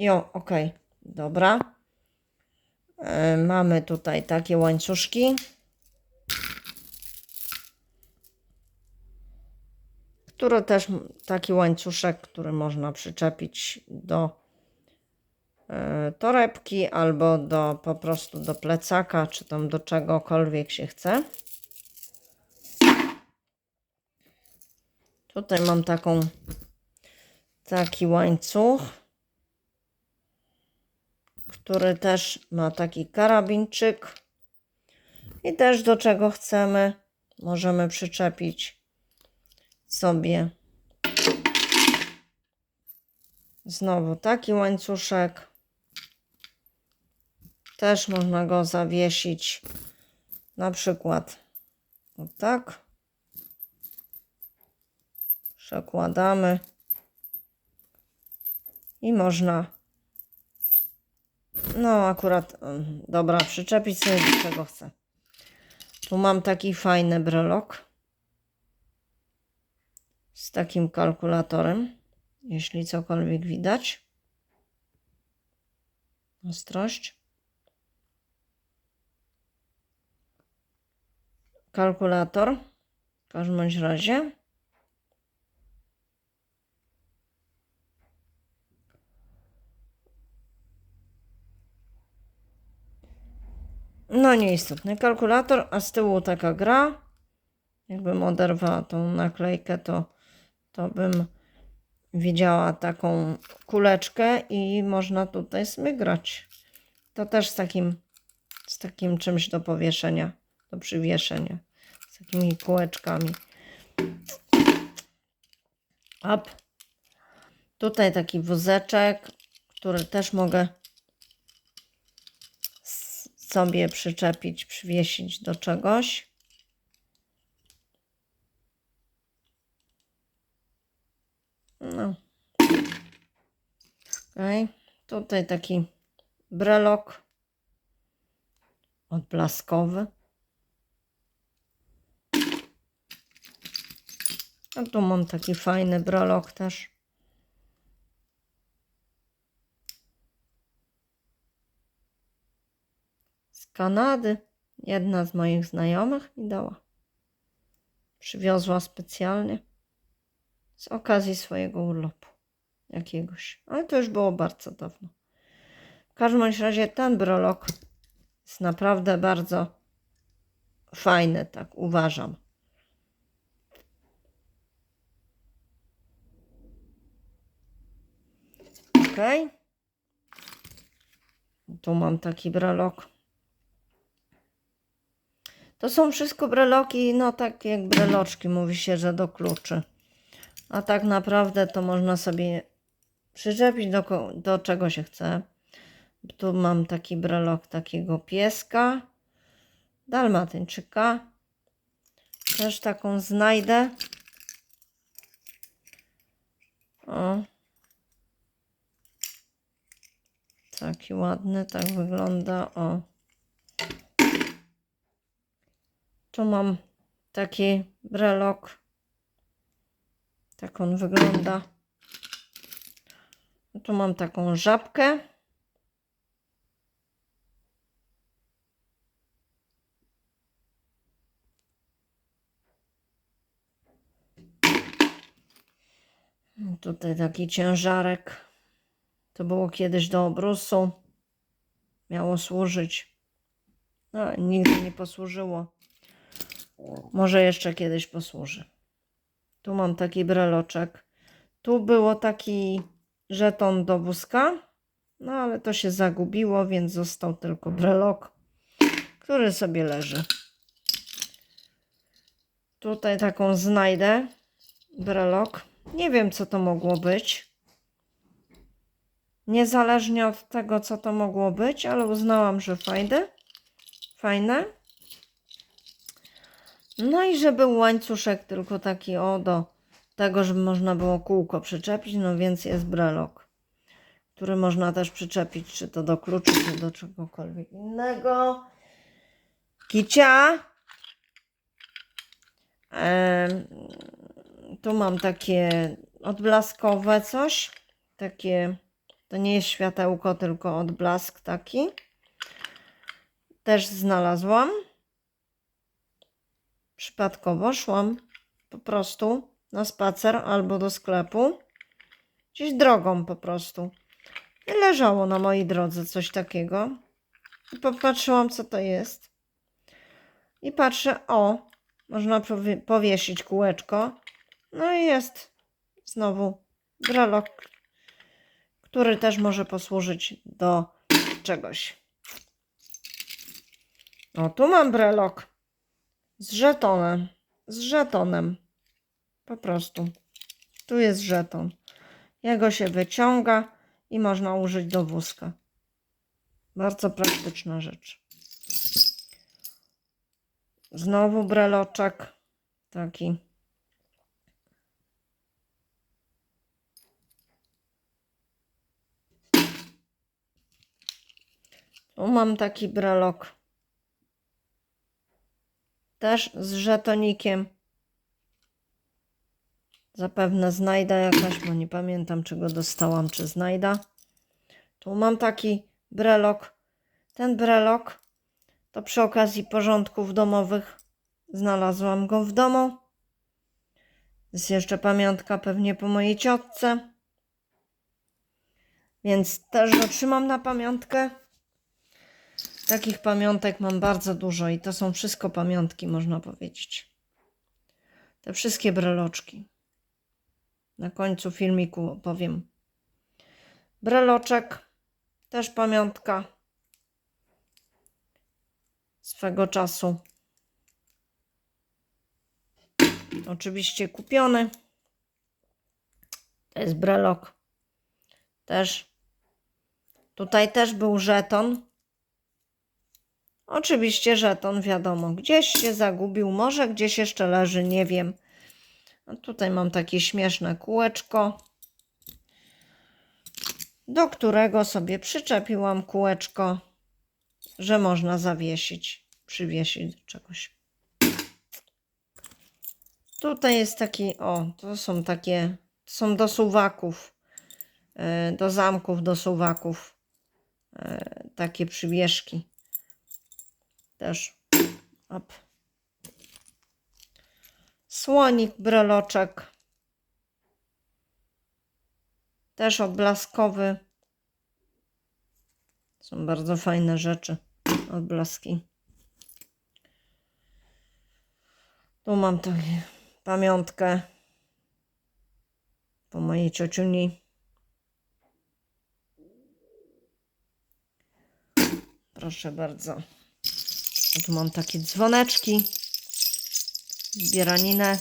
Jo, ok, dobra. E, mamy tutaj takie łańcuszki. Które też, taki łańcuszek, który można przyczepić do e, torebki albo do po prostu do plecaka, czy tam do czegokolwiek się chce. Tutaj mam taką taki łańcuch, który też ma taki karabinczyk i też do czego chcemy możemy przyczepić sobie znowu taki łańcuszek. Też można go zawiesić na przykład o tak. Przekładamy i można no akurat dobra, przyczepić sobie do czego chcę. Tu mam taki fajny brelok z takim kalkulatorem, jeśli cokolwiek widać. Ostrość. Kalkulator w każdym razie. No nieistotny kalkulator, a z tyłu taka gra. Jakbym oderwała tą naklejkę, to, to bym widziała taką kuleczkę i można tutaj smygrać. To też z takim, z takim czymś do powieszenia, do przywieszenia. Z takimi kółeczkami. Up. Tutaj taki wózeczek, który też mogę sobie przyczepić, przywiesić do czegoś. No. Okej. Tutaj taki brelok odblaskowy. A tu mam taki fajny brelok też. Kanady. Jedna z moich znajomych mi dała. Przywiozła specjalnie z okazji swojego urlopu jakiegoś. Ale to już było bardzo dawno. W każdym razie ten brolok jest naprawdę bardzo fajny, tak uważam. Ok. Tu mam taki brelok. To są wszystko breloki, no tak jak breloczki, mówi się, że do kluczy. A tak naprawdę to można sobie przyczepić do, do czego się chce. Tu mam taki brelok takiego pieska, dalmatyńczyka. Też taką znajdę. O. Taki ładny, tak wygląda. O. Tu mam taki brelok. Tak on wygląda. Tu mam taką żabkę. Tutaj taki ciężarek. To było kiedyś do obrusu. Miało służyć. No, nigdy nie posłużyło. Może jeszcze kiedyś posłuży. Tu mam taki breloczek. Tu było taki żeton do wózka, no ale to się zagubiło, więc został tylko brelok, który sobie leży. Tutaj taką znajdę brelok. Nie wiem, co to mogło być. Niezależnie od tego, co to mogło być, ale uznałam, że fajne. Fajne. No i żeby łańcuszek tylko taki o do tego, żeby można było kółko przyczepić, no więc jest brelok, który można też przyczepić, czy to do kluczy, czy do czegokolwiek innego. Kicia. Em, tu mam takie odblaskowe coś, takie To nie jest światełko, tylko odblask taki. Też znalazłam. Przypadkowo szłam po prostu na spacer albo do sklepu. Gdzieś drogą po prostu. I leżało na mojej drodze coś takiego. I popatrzyłam, co to jest. I patrzę, o, można powie- powiesić kółeczko. No i jest znowu brelok, który też może posłużyć do czegoś. O, tu mam brelok z żetonem. Z żetonem. Po prostu. Tu jest żeton. Jego się wyciąga i można użyć do wózka. Bardzo praktyczna rzecz. Znowu breloczek. Taki. Tu mam taki brelok. Też z żetonikiem. Zapewne znajda jakaś, bo nie pamiętam, czy go dostałam, czy znajda. Tu mam taki brelok. Ten brelok to przy okazji porządków domowych znalazłam go w domu. Jest jeszcze pamiątka pewnie po mojej ciotce. Więc też go trzymam na pamiątkę. Takich pamiątek mam bardzo dużo i to są wszystko pamiątki, można powiedzieć. Te wszystkie breloczki. Na końcu filmiku powiem. Breloczek, też pamiątka swego czasu. Oczywiście kupiony. To jest brelok. Też. Tutaj też był żeton. Oczywiście żeton, wiadomo, gdzieś się zagubił, może gdzieś jeszcze leży, nie wiem. A tutaj mam takie śmieszne kółeczko, do którego sobie przyczepiłam kółeczko, że można zawiesić, przywiesić do czegoś. Tutaj jest taki, o, to są takie, to są do suwaków, e, do zamków, do suwaków, e, takie przywieszki. Też, op. Słonik, breloczek. Też odblaskowy. Są bardzo fajne rzeczy. Odblaski. Tu mam tą pamiątkę po mojej ciociuni. Proszę bardzo. A tu mam takie dzwoneczki. Zbieraninę.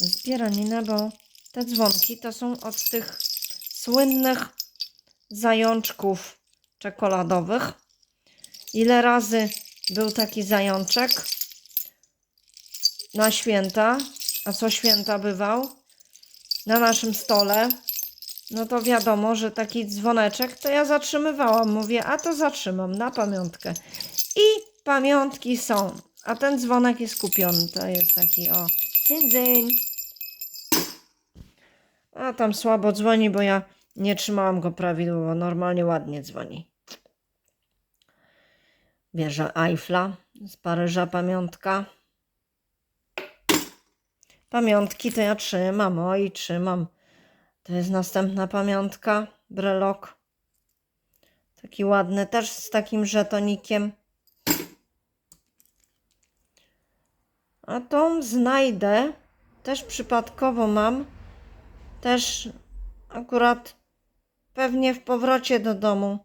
Zbieraninę, bo te dzwonki to są od tych słynnych zajączków czekoladowych. Ile razy był taki zajączek na święta, a co święta bywał na naszym stole, no to wiadomo, że taki dzwoneczek to ja zatrzymywałam. Mówię, a to zatrzymam na pamiątkę. I pamiątki są. A ten dzwonek jest kupiony. To jest taki o dzień dzień. A tam słabo dzwoni, bo ja nie trzymałam go prawidłowo. Normalnie ładnie dzwoni. Wieża Eiffla z Paryża pamiątka. Pamiątki to ja trzymam, oj, trzymam. To jest następna pamiątka, brelok. Taki ładny, też z takim żetonikiem. A tą znajdę, też przypadkowo mam. Też akurat pewnie w powrocie do domu.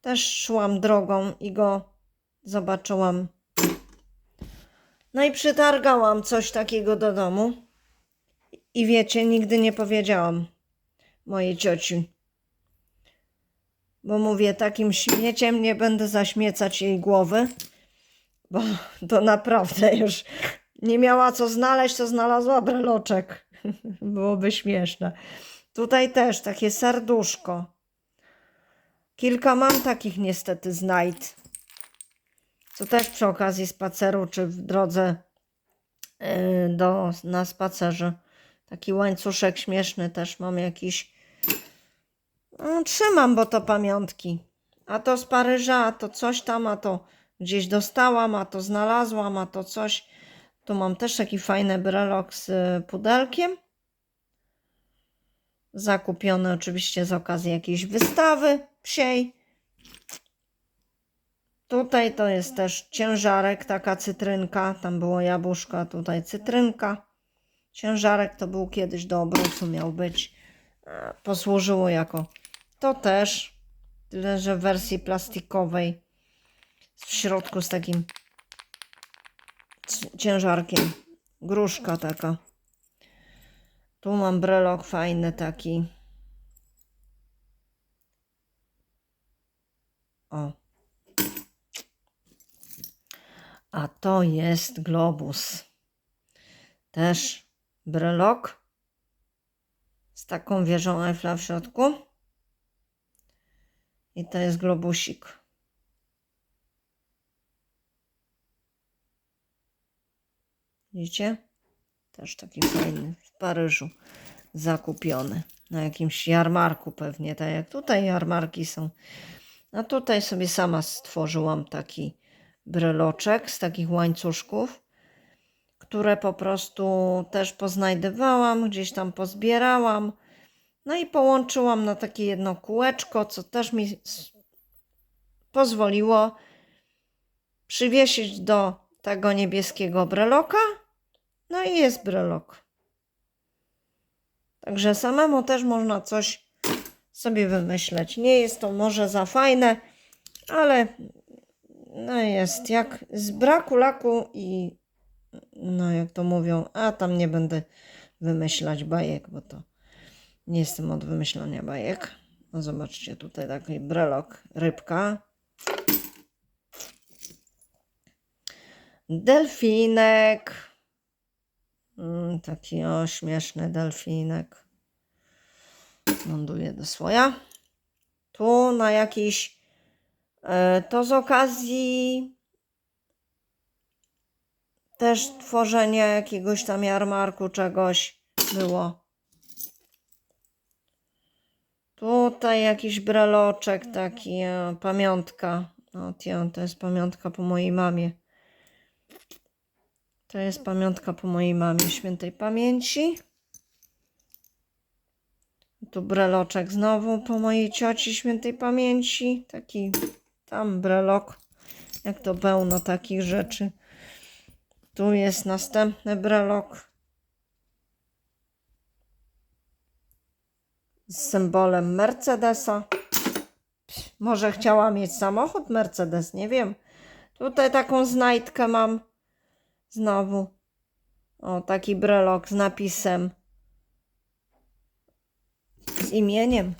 Też szłam drogą i go zobaczyłam. No i przytargałam coś takiego do domu. I wiecie, nigdy nie powiedziałam mojej cioci. Bo mówię, takim śmieciem nie będę zaśmiecać jej głowy, bo to naprawdę już nie miała co znaleźć, to znalazła breloczek. Byłoby śmieszne. Tutaj też takie serduszko. Kilka mam takich niestety znajd. Co też przy okazji spaceru, czy w drodze yy, do, na spacerze. Taki łańcuszek śmieszny też mam jakiś. No, trzymam, bo to pamiątki. A to z Paryża, a to coś tam, a to gdzieś dostałam, a to znalazłam, a to coś. Tu mam też taki fajny brelok z y, pudelkiem. Zakupiony oczywiście z okazji jakiejś wystawy psiej. Tutaj to jest też ciężarek, taka cytrynka. Tam było jabłuszka, tutaj cytrynka. Ciężarek to był kiedyś do obrotu, miał być. E, Posłużyło jako to też. Tyle, że w wersji plastikowej. W środku z takim ciężarkiem. Gruszka taka. Tu mam brelok fajny taki. O. A to jest globus. Też brelok z taką wieżą Eiffla w środku. I to jest globusik. Widzicie? Też taki fajny w Paryżu zakupiony. Na jakimś jarmarku pewnie, tak jak tutaj jarmarki są. A tutaj sobie sama stworzyłam taki bryloczek z takich łańcuszków, które po prostu też poznajdywałam, gdzieś tam pozbierałam. No i połączyłam na takie jedno kółeczko, co też mi pozwoliło przywiesić do tego niebieskiego breloka. No i jest brelok. Także samemu też można coś sobie wymyśleć. Nie jest to może za fajne, ale no jest jak z braku laku i no jak to mówią, a tam nie będę wymyślać bajek, bo to nie jestem od wymyślania bajek. No zobaczcie, tutaj taki brelok, rybka. Delfinek. Mm, taki o śmieszny delfinek. Ląduje do słoja. Tu na jakiś e, to z okazji też tworzenia jakiegoś tam jarmarku, czegoś było. Tutaj jakiś breloczek taki, e, pamiątka. O, tio, to jest pamiątka po mojej mamie. To jest pamiątka po mojej mamie świętej pamięci. Tu breloczek znowu po mojej cioci świętej pamięci. Taki tam brelok. Jak to pełno takich rzeczy. Tu jest następny brelok. Z symbolem Mercedesa. Może chciała mieć samochód Mercedes, nie wiem. Tutaj taką znajdkę mam. Znowu. O, taki brelok z napisem. Z imieniem.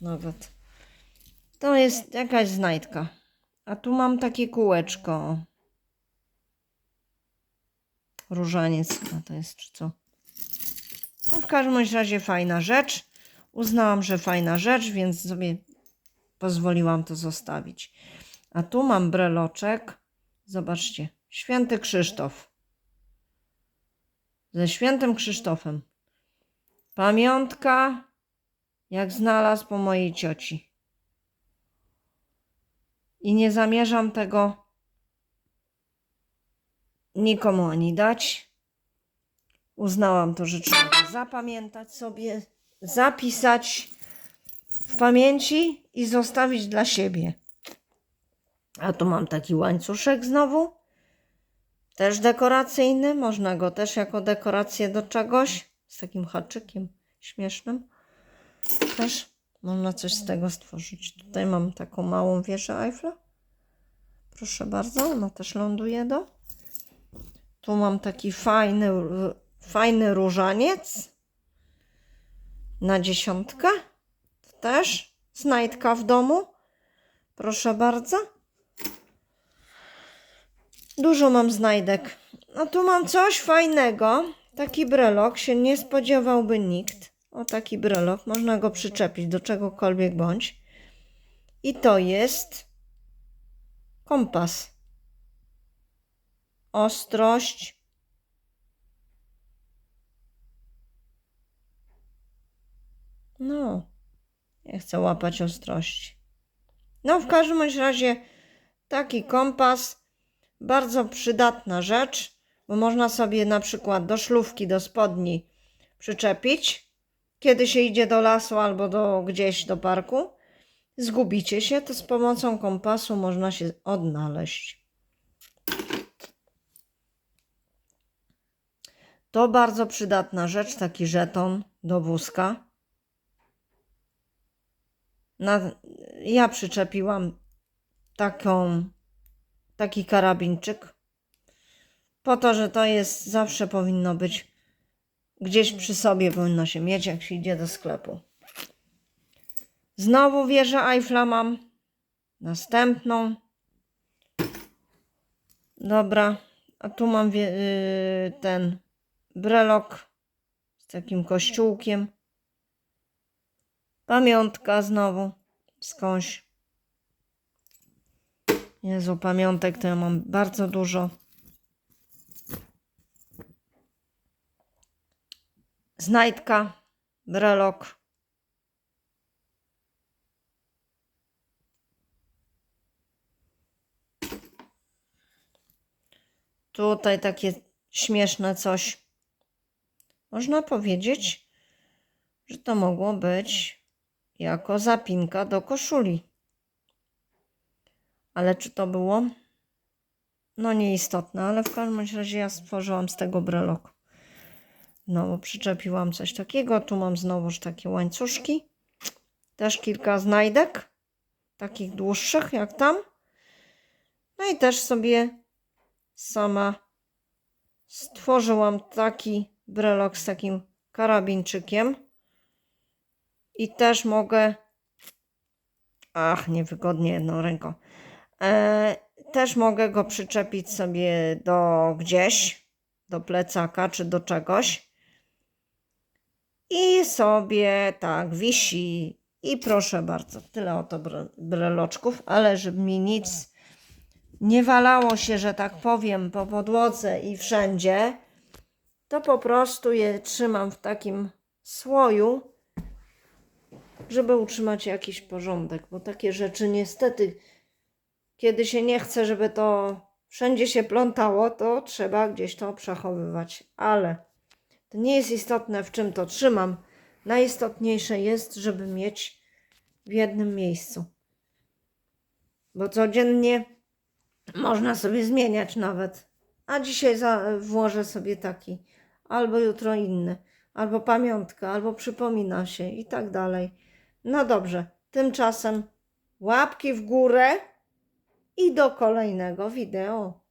Nawet. To jest jakaś znajdka. A tu mam takie kółeczko. Różaniec chyba to jest, czy co? No w każdym razie fajna rzecz. Uznałam, że fajna rzecz, więc sobie pozwoliłam to zostawić. A tu mam breloczek. Zobaczcie. Święty Krzysztof. Ze świętym Krzysztofem. Pamiątka, jak znalazł po mojej cioci. I nie zamierzam tego nikomu ani dać. Uznałam to, że trzeba to zapamiętać sobie, zapisać w pamięci i zostawić dla siebie. A tu mam taki łańcuszek znowu. Też dekoracyjny. Można go też jako dekorację do czegoś. Z takim haczykiem śmiesznym. Też można coś z tego stworzyć. Tutaj mam taką małą wieżę Eiffla. Proszę bardzo, ona też ląduje do. Tu mam taki fajny, fajny różaniec na dziesiątkę. Też znajdka w domu. Proszę bardzo. Dużo mam znajdek. No tu mam coś fajnego. Taki brelok się nie spodziewałby nikt. O taki brelok. Można go przyczepić do czegokolwiek bądź. I to jest kompas. Ostrość. No, nie chcę łapać ostrości. No, w każdym razie taki kompas, bardzo przydatna rzecz, bo można sobie na przykład do szlówki, do spodni przyczepić, kiedy się idzie do lasu albo do gdzieś do parku. Zgubicie się, to z pomocą kompasu można się odnaleźć. To bardzo przydatna rzecz, taki żeton do wózka. Na, ja przyczepiłam taką, taki karabinczyk, po to, że to jest, zawsze powinno być gdzieś przy sobie, powinno się mieć, jak się idzie do sklepu. Znowu wieżę Eiffla mam, następną. Dobra, a tu mam yy, ten brelok z takim kościółkiem. Pamiątka znowu skądś. Jezu, pamiątek to ja mam bardzo dużo. Znajdka, brelok. Tutaj takie śmieszne coś. Można powiedzieć, że to mogło być jako zapinka do koszuli. Ale czy to było? No nieistotne, ale w każdym razie ja stworzyłam z tego brelok. Znowu przyczepiłam coś takiego. Tu mam znowuż takie łańcuszki. Też kilka znajdek. Takich dłuższych jak tam. No i też sobie sama stworzyłam taki brelok z takim karabinczykiem. I też mogę. Ach, niewygodnie jedną ręką. E, też mogę go przyczepić sobie do gdzieś, do plecaka czy do czegoś. I sobie tak wisi. I proszę bardzo, tyle oto bre- breloczków, ale żeby mi nic nie walało się, że tak powiem, po podłodze i wszędzie, to po prostu je trzymam w takim słoju, żeby utrzymać jakiś porządek, bo takie rzeczy niestety, kiedy się nie chce, żeby to wszędzie się plątało, to trzeba gdzieś to przechowywać. Ale to nie jest istotne, w czym to trzymam. Najistotniejsze jest, żeby mieć w jednym miejscu. Bo codziennie można sobie zmieniać nawet. A dzisiaj za, włożę sobie taki, albo jutro inny, albo pamiątka, albo przypomina się i tak dalej. No dobrze, tymczasem łapki w górę i do kolejnego wideo.